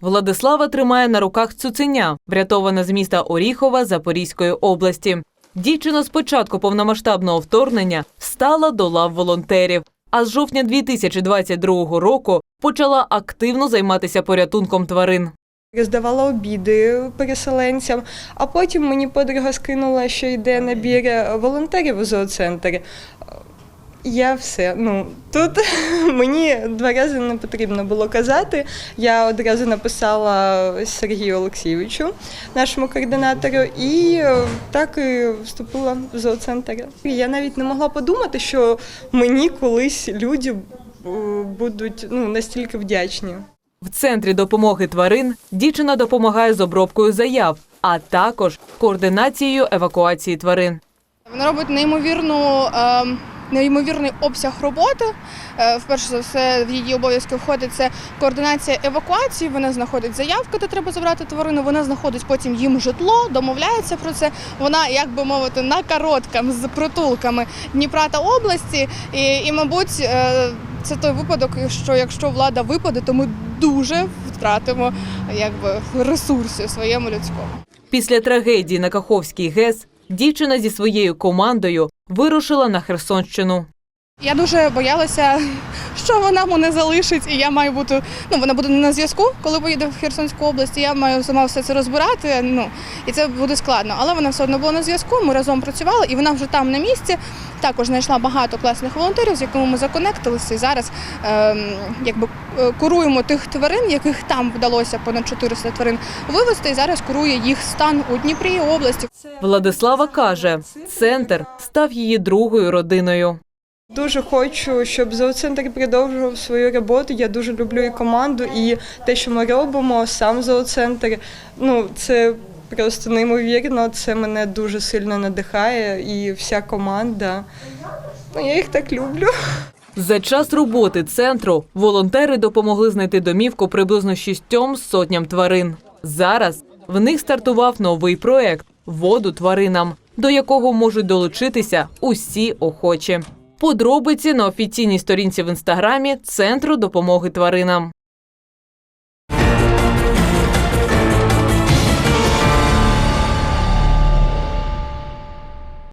Владислава тримає на руках цуценя, врятована з міста Оріхова Запорізької області. Дівчина з початку повномасштабного вторгнення стала до лав волонтерів. А з жовтня 2022 року почала активно займатися порятунком тварин. Роздавала обіди переселенцям, а потім мені подруга скинула, що йде набір волонтерів у зооцентр. Я все. Ну тут мені два рази не потрібно було казати. Я одразу написала Сергію Олексійовичу, нашому координатору, і е, так і вступила в зооцентр. Я навіть не могла подумати, що мені колись люди е, будуть ну, настільки вдячні. В центрі допомоги тварин дівчина допомагає з обробкою заяв, а також координацією евакуації тварин. Вона робить неймовірну. е, Неймовірний обсяг роботи. Е, Вперше за все в її обов'язки входить це координація евакуації. Вона знаходить заявки, де треба забрати тварину. Вона знаходить потім їм житло, домовляється про це. Вона, як би мовити, на короткам з притулками Дніпра та області. І, і мабуть, е, це той випадок, що якщо влада випаде, то ми дуже втратимо якби ресурси своєму людському. Після трагедії на Каховській ГЕС дівчина зі своєю командою вирушила на Херсонщину. Я дуже боялася, що вона мене залишить, і я маю бути. Ну вона буде не на зв'язку, коли поїде в Херсонську область. і Я маю сама все це розбирати. Ну і це буде складно. Але вона все одно була на зв'язку. Ми разом працювали, і вона вже там на місці. Також знайшла багато класних волонтерів, з якими ми законектилися. І зараз ем, якби е, куруємо тих тварин, яких там вдалося понад 400 тварин вивезти. І зараз курує їх стан у Дніпрі області. Владислава каже, центр став її другою родиною. Дуже хочу, щоб зооцентр продовжував свою роботу. Я дуже люблю і команду, і те, що ми робимо, сам зооцентр. Ну це просто неймовірно. Це мене дуже сильно надихає, і вся команда. Ну, я їх так люблю. За час роботи центру волонтери допомогли знайти домівку приблизно шістьом сотням тварин. Зараз в них стартував новий проект воду тваринам, до якого можуть долучитися усі охочі. Подробиці на офіційній сторінці в інстаграмі Центру допомоги тваринам.